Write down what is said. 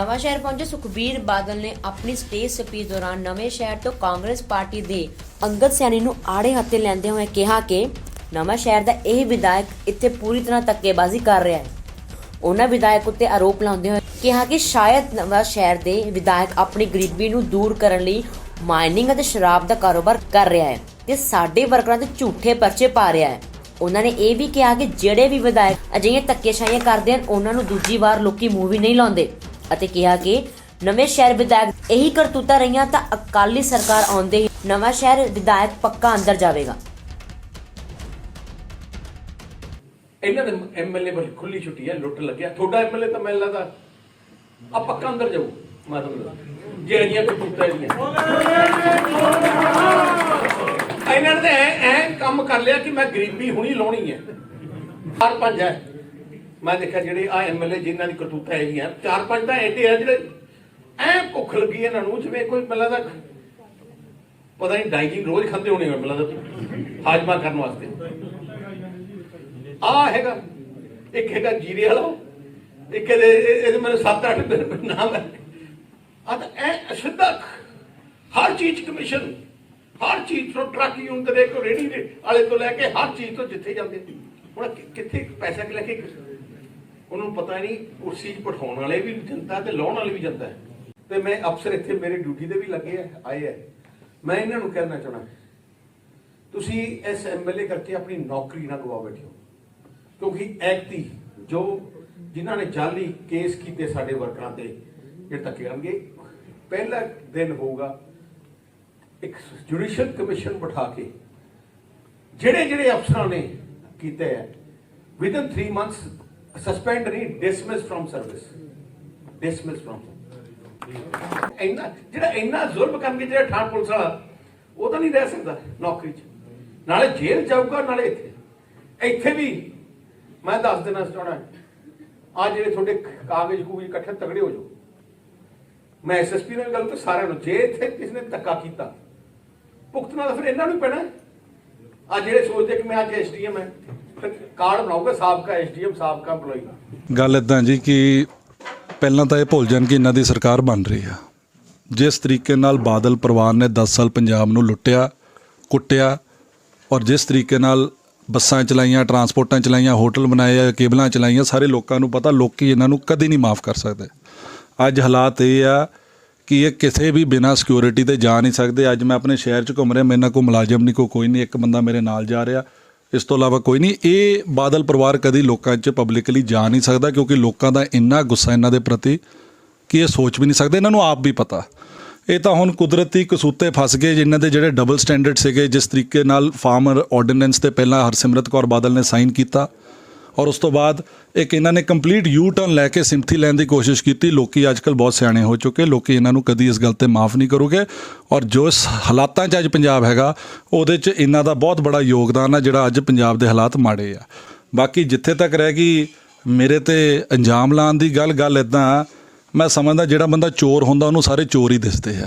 ਨਵਾਂ ਸ਼ਹਿਰ ਪਹੁੰਚੇ ਸੁਖਬੀਰ ਬਾਦਲ ਨੇ ਆਪਣੀ ਸਟੇਜ ਸਪੀਚ ਦੌਰਾਨ ਨਵੇਂ ਸ਼ਹਿਰ ਤੋਂ ਕਾਂਗਰਸ ਪਾਰਟੀ ਦੇ ਅੰਗਦ ਸੈਣੀ ਨੂੰ ਆੜੇ ਹੱਥੇ ਲੈਂਦੇ ਹੋਏ ਕਿਹਾ ਕਿ ਨਵਾਂ ਸ਼ਹਿਰ ਦਾ ਇਹ ਵਿਧਾਇਕ ਇੱਥੇ ਪੂਰੀ ਤਰ੍ਹਾਂ ਧੱਕੇਬਾਜ਼ੀ ਕਰ ਰਿਹਾ ਹੈ। ਉਹਨਾਂ ਵਿਧਾਇਕ ਉੱਤੇ ਆਰੋਪ ਲਾਉਂਦੇ ਹੋਏ ਕਿਹਾ ਕਿ ਸ਼ਾਇਦ ਨਵਾਂ ਸ਼ਹਿਰ ਦੇ ਵਿਧਾਇਕ ਆਪਣੀ ਗਰੀਬੀ ਨੂੰ ਦੂਰ ਕਰਨ ਲਈ ਮਾਈਨਿੰਗ ਅਤੇ ਸ਼ਰਾਬ ਦਾ ਕਾਰੋਬਾਰ ਕਰ ਰਿਹਾ ਹੈ ਤੇ ਸਾਡੇ ਵਰਕਰਾਂ ਤੇ ਝੂਠੇ ਪਰਚੇ ਪਾ ਰਿਹਾ ਹੈ। ਉਹਨਾਂ ਨੇ ਇਹ ਵੀ ਕਿਹਾ ਕਿ ਜਿਹੜੇ ਵੀ ਵਿਧਾਇਕ ਅਜਿਹੀਆਂ ਧੱਕੇਸ਼ਾਹੀਆਂ ਕਰਦੇ ਹਨ, ਉਹਨਾਂ ਨੂੰ ਦੂਜੀ ਵਾਰ ਲੋਕੀ ਵੀ ਨਹੀਂ ਲਾਉਂਦੇ। ਅਤੇ ਕਿਹਾ ਕਿ ਨਵੇਂ ਸ਼ਹਿਰ ਵਿਧਾਇਕ ਇਹੀ ਕਰਤੂਤਾਂ ਰਹੀਆਂ ਤਾਂ ਅਕਾਲੀ ਸਰਕਾਰ ਆਉਂਦੇ ਹੀ ਨਵਾਂ ਸ਼ਹਿਰ ਵਿਧਾਇਕ ਪੱਕਾ ਅੰਦਰ ਜਾਵੇਗਾ। ਇਹਨਾਂ ਦੇ ਐਮਐਲਏ ਵੱਲ ਖੁੱਲੀ ਛੁੱਟੀ ਹੈ ਲੁੱਟ ਲੱਗਿਆ। ਤੁਹਾਡਾ ਐਮਐਲਏ ਤਾਂ ਮੈਨੂੰ ਲੱਗਦਾ ਆ ਪੱਕਾ ਅੰਦਰ ਜਾਊ, ਮੈਂ ਤੁਹਾਨੂੰ ਦੱਸਦਾ। ਜੇ ਇਹਦੀਆਂ ਇਹਨਾਂ ਨੇ ਐ ਕੰਮ ਕਰ ਲਿਆ ਕਿ ਮੈਂ ਗਰੀਬੀ ਹੁਣੀ ਲਾਉਣੀ ਹੈ। ਚਾਰ ਪੰਜ ਹੈ। ਮੈਂ ਦੇਖਿਆ ਜਿਹੜੇ ਆ ਐਮਐਲਏ ਜਿਨ੍ਹਾਂ ਦੀ ਕਰਤੂਤਾਂ ਹੈਗੀਆਂ, ਚਾਰ ਪੰਜ ਤਾਂ ਐਡੇ ਆ ਜਿਹੜੇ ਐ ਭੁੱਖ ਲੱਗੀ ਇਹਨਾਂ ਨੂੰ, ਜਿਵੇਂ ਕੋਈ ਮੈਨੂੰ ਲੱਗਦਾ ਪਤਾ ਨਹੀਂ ਡਾਈਜਿੰਗ ਰੋਜ਼ ਖਾਂਦੇ ਹੋਣੇ ਮੈਨੂੰ ਲੱਗਦਾ ਹਾਜਮਾ ਕਰਨ ਵਾਸਤੇ। ਆ ਹੈਗਾ, ਇੱਕ ਹੈਗਾ ਜੀਰੇ ਵਾਲਾ, ਇੱਕ ਇਹਦੇ ਇਹਦੇ ਮੈਨੂੰ 7-8 ਨਾਮ ਹੈ। ਆ ਤਾਂ ਐ ਸਿੱਧਾ ਹਰ ਚੀਜ਼ ਕਮਿਸ਼ਨ ਹਰ ਚੀਜ਼ ਤੋਂ ਟਰੱਕ ਯੂਨ ਤੇ ਦੇਖੋ ਰੇੜੀ ਦੇ ਵਾਲੇ ਤੋਂ ਲੈ ਕੇ ਹਰ ਚੀਜ਼ ਤੋਂ ਜਿੱਥੇ ਜਾਂਦੇ। ਹੁਣ ਕਿੱਥੇ ਪੈਸਾ ਕਿ ਲੈ ਕੇ ਉਹਨਾਂ ਨੂੰ ਪਤਾ ਨਹੀਂ ਕੁਰਸੀ 'ਚ ਬਿਠਾਉਣ ਵਾਲੇ ਵੀ ਜਨਤਾ ਤੇ ਲਾਉਣ ਵਾਲੇ ਵੀ ਜਨਤਾ ਹੈ। ਤੇ ਮੈਂ ਅਫਸਰ ਇੱਥੇ ਮੇਰੇ ਡਿਊਟੀ ਦੇ ਵੀ ਲੱਗੇ ਆ, ਆਏ ਆ। ਮੈਂ ਇਹਨਾਂ ਨੂੰ ਕਹਿਣਾ ਚਾਹਣਾ ਤੁਸੀਂ ਇਸ ਐਮਐਲਏ ਕਰਕੇ ਆਪਣੀ ਨੌਕਰੀ ਨਾ ਗਵਾ ਬੈਠਿਓ ਕਿਉਂਕਿ ਐਕਤੀ ਜੋ ਜਿਨ੍ਹਾਂ ਨੇ ਜਾਲੀ ਕੇਸ ਕੀਤੇ ਸਾਡੇ ਵਰਕਰਾਂ ਤੇ, ਇਹ ਧੱਕੇ ਕਰਨਗੇ ਪਹਿਲਾ ਦਿਨ ਹੋਊਗਾ, ਇੱਕ ਜੁਡੀਸ਼ੀਅਲ ਕਮਿਸ਼ਨ ਬਿਠਾ ਕੇ ਜਿਹੜੇ ਜਿਹੜੇ ਅਫਸਰਾਂ ਨੇ ਕੀਤੇ ਹੈ ਵਿਦਨ 3 ਮੰਥਸ ਸਸਪੈਂਡ ਨਹੀਂ dismiss from service dismiss from ਇੰਨਾ, ਜਿਹੜਾ ਇੰਨਾ ਜ਼ੁਲਮ ਕਰਨਗੇ ਜਿਹੜਾ ਥਾਣ ਪੁਲਿਸ ਵਾਲਾ, ਉਹ ਤਾਂ ਨਹੀਂ ਰਹਿ ਸਕਦਾ ਨੌਕਰੀ 'ਚ। ਨਾਲੇ ਜੇਲ੍ਹ ਜਾਊਗਾ, ਨਾਲੇ ਇੱਥੇ। ਇੱਥੇ ਵੀ ਮੈਂ ਦੱਸ ਦੇਣਾ ਚਾਹਣਾ ਆ ਜਿਹੜੇ ਤੁਹਾਡੇ ਕਾਗਜ਼ ਕੂਗਜ਼ ਇਕੱਠੇ ਤਗੜੇ ਹੋ ਜਾਓ। ਮੈਂ ਐਸਐਸਪੀ ਨਾਲ ਗੱਲ ਕਰ ਸਾਰਿਆਂ ਨੂੰ, ਜੇ ਇੱਥੇ ਕਿਸ ਨੇ ਧੱਕਾ ਕੀਤਾ, ਭੁਗਤਣਾ ਤਾਂ ਫਿਰ ਇਹਨਾਂ ਨੂੰ ਪੈਣਾ। ਆ ਜਿਹੜੇ ਸੋਚਦੇ ਕਿ ਮੈਂ ਅੱਜ ਐਸਡੀਐਮ ਹੈ। ਕਾਰਡ ਬਣਾਊਗਾ ਸਾਬਕਾ ਐਸਡੀਐਮ, ਸਾਬਕਾ EMPLOYEE ਗੱਲ ਇਦਾਂ ਜੀ ਕਿ ਪਹਿਲਾਂ ਤਾਂ ਇਹ ਭੁੱਲ ਜਾਣ ਕਿ ਇਹਨਾਂ ਦੀ ਸਰਕਾਰ ਬਣ ਰਹੀ ਆ। ਜਿਸ ਤਰੀਕੇ ਨਾਲ ਬਾਦਲ ਪਰਿਵਾਰ ਨੇ 10 ਸਾਲ ਪੰਜਾਬ ਨੂੰ ਲੁੱਟਿਆ, ਕੁੱਟਿਆ ਔਰ ਜਿਸ ਤਰੀਕੇ ਨਾਲ ਬੱਸਾਂ ਚਲਾਈਆਂ, ਟਰਾਂਸਪੋਰਟਾਂ ਚਲਾਈਆਂ, ਹੋਟਲ ਬਣਾਏ ਕੇਬਲਾਂ ਚਲਾਈਆਂ, ਸਾਰੇ ਲੋਕਾਂ ਨੂੰ ਪਤਾ, ਲੋਕੀ ਇਹਨਾਂ ਨੂੰ ਕਦੇ ਨਹੀਂ ਮਾਫ ਕਰ ਸਕਦੇ। ਅੱਜ ਹਾਲਾਤ ਇਹ ਆ ਕਿ ਇਹ ਕਿਸੇ ਵੀ ਬਿਨਾਂ ਸਿਕਿਉਰਿਟੀ ਤੇ ਜਾ ਨਹੀਂ ਸਕਦੇ। ਅੱਜ ਮੈਂ ਆਪਣੇ ਸ਼ਹਿਰ 'ਚ ਘੁੰਮ ਰਿਹਾ, ਮੇਰੇ ਨਾਲ ਕੋਈ ਮੁਲਾਜ਼ਮ ਨਹੀਂ, ਕੋਈ ਕੋਈ ਨਹੀਂ, ਇੱਕ ਬੰਦਾ ਮੇਰੇ ਨਾਲ ਜਾ ਰਿਹਾ। ਇਸ ਤੋਂ ਇਲਾਵਾ ਕੋਈ ਨਹੀਂ, ਇਹ ਬਾਦਲ ਪਰਿਵਾਰ ਕਦੀ ਲੋਕਾਂ 'ਚ ਪਬਲਿਕਲੀ ਜਾ ਨਹੀਂ ਸਕਦਾ ਕਿਉਂਕਿ ਲੋਕਾਂ ਦਾ ਇੰਨਾ ਗੁੱਸਾ ਇਹਨਾਂ ਦੇ ਪ੍ਰਤੀ ਕਿ ਇਹ ਸੋਚ ਵੀ ਨਹੀਂ ਸਕਦੇ, ਇਹਨਾਂ ਨੂੰ ਆਪ ਵੀ ਪਤਾ। ਇਹ ਤਾਂ ਹੁਣ ਕੁਦਰਤੀ ਕਸੂਤੇ ਫਸ ਗਏ ਜਿਨ੍ਹਾਂ ਦੇ ਜਿਹੜੇ ਡਬਲ ਸਟੈਂਡਰਡ ਸੀਗੇ, ਜਿਸ ਤਰੀਕੇ ਨਾਲ ਫਾਰਮਰ ਆਰਡੀਨੈਂਸ ਤੇ ਪਹਿਲਾਂ ਹਰਸਿਮਰਤ ਕੌਰ ਬਾਦਲ ਨੇ ਸਾਈਨ ਕੀਤਾ। ਔਰ ਉਸ ਤੋਂ ਬਾਅਦ ਇੱਕ ਇਹਨਾਂ ਨੇ ਕੰਪਲੀਟ ਯੂ ਟਰਨ ਲੈ ਕੇ ਸਿੰਪਥੀ ਲੈਣ ਦੀ ਕੋਸ਼ਿਸ਼ ਕੀਤੀ। ਲੋਕੀ ਅੱਜਕੱਲ ਬਹੁਤ ਸਿਆਣੇ ਹੋ ਚੁੱਕੇ। ਲੋਕੀ ਇਹਨਾਂ ਨੂੰ ਕਦੀ ਇਸ ਗੱਲ ਤੇ ਮਾਫ ਨਹੀਂ ਕਰੋਗੇ। ਔਰ ਜੋ ਇਸ ਹਾਲਾਤਾਂ 'ਚ ਅੱਜ ਪੰਜਾਬ ਹੈਗਾ, ਉਹਦੇ 'ਚ ਇਹਨਾਂ ਦਾ ਬਹੁਤ ਬੜਾ ਯੋਗਦਾਨ ਆ, ਜਿਹੜਾ ਅੱਜ ਪੰਜਾਬ ਦੇ ਹਾਲਾਤ ਮਾੜੇ ਆ। ਬਾਕੀ ਜਿੱਥੇ ਤੱਕ ਰਹਿ ਗਈ, ਮੇਰੇ ਤੇ ਅੰਜਾਮ ਲਾਉਣ ਦੀ ਗੱਲ ਗੱਲ ਇਦਾਂ ਮੈਂ ਸਮਝਦਾ ਜਿਹੜਾ ਬੰਦਾ ਚੋਰ ਹੁੰਦਾ, ਉਹਨੂੰ ਸਾਰੇ ਚੋਰ ਹੀ ਦਿਸਦੇ ਆ।